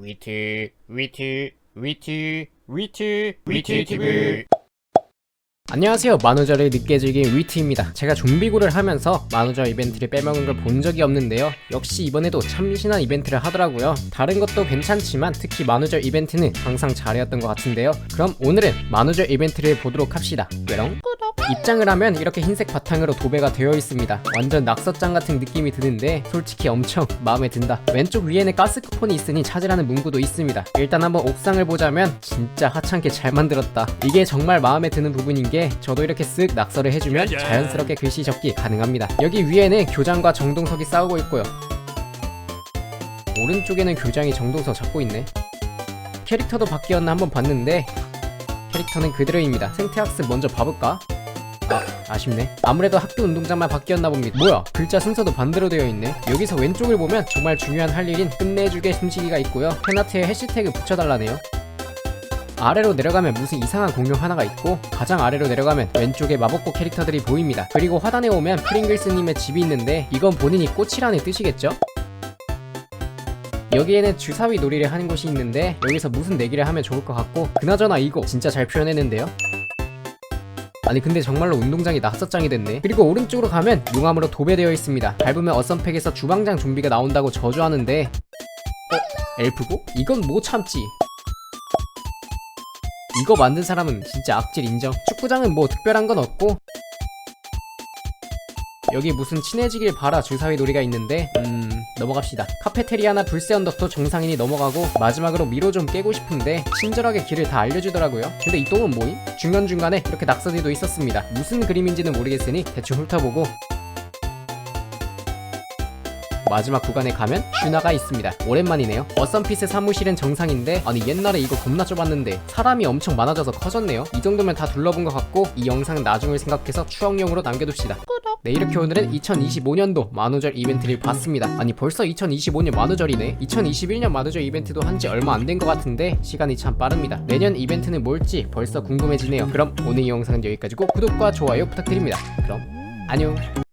위트 위트 위트 위트 위트 TV 안녕하세요. 만우절을 늦게 즐긴 위트입니다. 제가 좀비고를 하면서 만우절 이벤트를 빼먹은 걸 본 적이 없는데요. 역시 이번에도 참신한 이벤트를 하더라고요. 다른 것도 괜찮지만 특히 만우절 이벤트는 항상 잘해왔던 것 같은데요. 그럼 오늘은 만우절 이벤트를 보도록 합시다. 뾰롱 입장을 하면 이렇게 흰색 바탕으로 도배가 되어 있습니다. 완전 낙서장 같은 느낌이 드는데 솔직히 엄청 마음에 든다. 왼쪽 위에는 가스 쿠폰이 있으니 찾으라는 문구도 있습니다. 일단 한번 옥상을 보자면 진짜 하찮게 잘 만들었다. 이게 정말 마음에 드는 부분인 게 저도 이렇게 쓱 낙서를 해주면. 자연스럽게 글씨 적기 가능합니다. 여기 위에는 교장과 정동석이 싸우고 있고요. 오른쪽에는 교장이 정동석 잡고 있네. 캐릭터도 바뀌었나 한번 봤는데 캐릭터는 그대로입니다. 생태학습 먼저 봐볼까? 아, 아쉽네. 아무래도 학교 운동장만 바뀌었나 봅니다. 뭐야? 글자 순서도 반대로 되어 있네. 여기서 왼쪽을 보면 정말 중요한 할 일인 끝내주게 숨쉬기가 있고요. 팬아트에 해시태그 붙여달라네요. 아래로 내려가면 무슨 이상한 공룡 하나가 있고 가장 아래로 내려가면 왼쪽에 마법고 캐릭터들이 보입니다. 그리고 하단에 오면 프링글스님의 집이 있는데 이건 본인이 꽃이라는 뜻이겠죠? 여기에는 주사위 놀이를 하는 곳이 있는데 여기서 무슨 내기를 하면 좋을 것 같고 그나저나 이거 진짜 잘 표현했는데요. 아니 근데 정말로 운동장이 낙서장이 됐네. 그리고 오른쪽으로 가면 용암으로 도배되어 있습니다. 밟으면 어썸팩에서 주방장 좀비가 나온다고 저주하는데. 어? 엘프고? 이건 못 참지. 이거 만든 사람은 진짜 악질 인정. 축구장은 뭐 특별한 건 없고 여기 무슨 친해지길 바라 주사위 놀이가 있는데 음 넘어갑시다 카페테리아나 불새 언덕도 정상인이 넘어가고 마지막으로 미로 좀 깨고 싶은데 친절하게 길을 다 알려주더라고요 근데 이 똥은 뭐임? 중간중간에 이렇게 낙서들도 있었습니다 무슨 그림인지는 모르겠으니 대충 훑어보고 마지막 구간에 가면 슈나가 있습니다. 오랜만이네요. 어썸피스 사무실은 정상인데 아니 옛날에 이거 겁나 좁았는데 사람이 엄청 많아져서 커졌네요. 이 정도면 다 둘러본 것 같고 이 영상은 나중을 생각해서 추억용으로 남겨둡시다. 네 이렇게 오늘은 2025년도 만우절 이벤트를 봤습니다. 아니 벌써 2025년 만우절이네. 2021년 만우절 이벤트도 한 지 얼마 안 된 것 같은데 시간이 참 빠릅니다. 내년 이벤트는 뭘지 벌써 궁금해지네요. 그럼 오늘 이 영상은 여기까지고 구독과 좋아요 부탁드립니다. 그럼 안녕.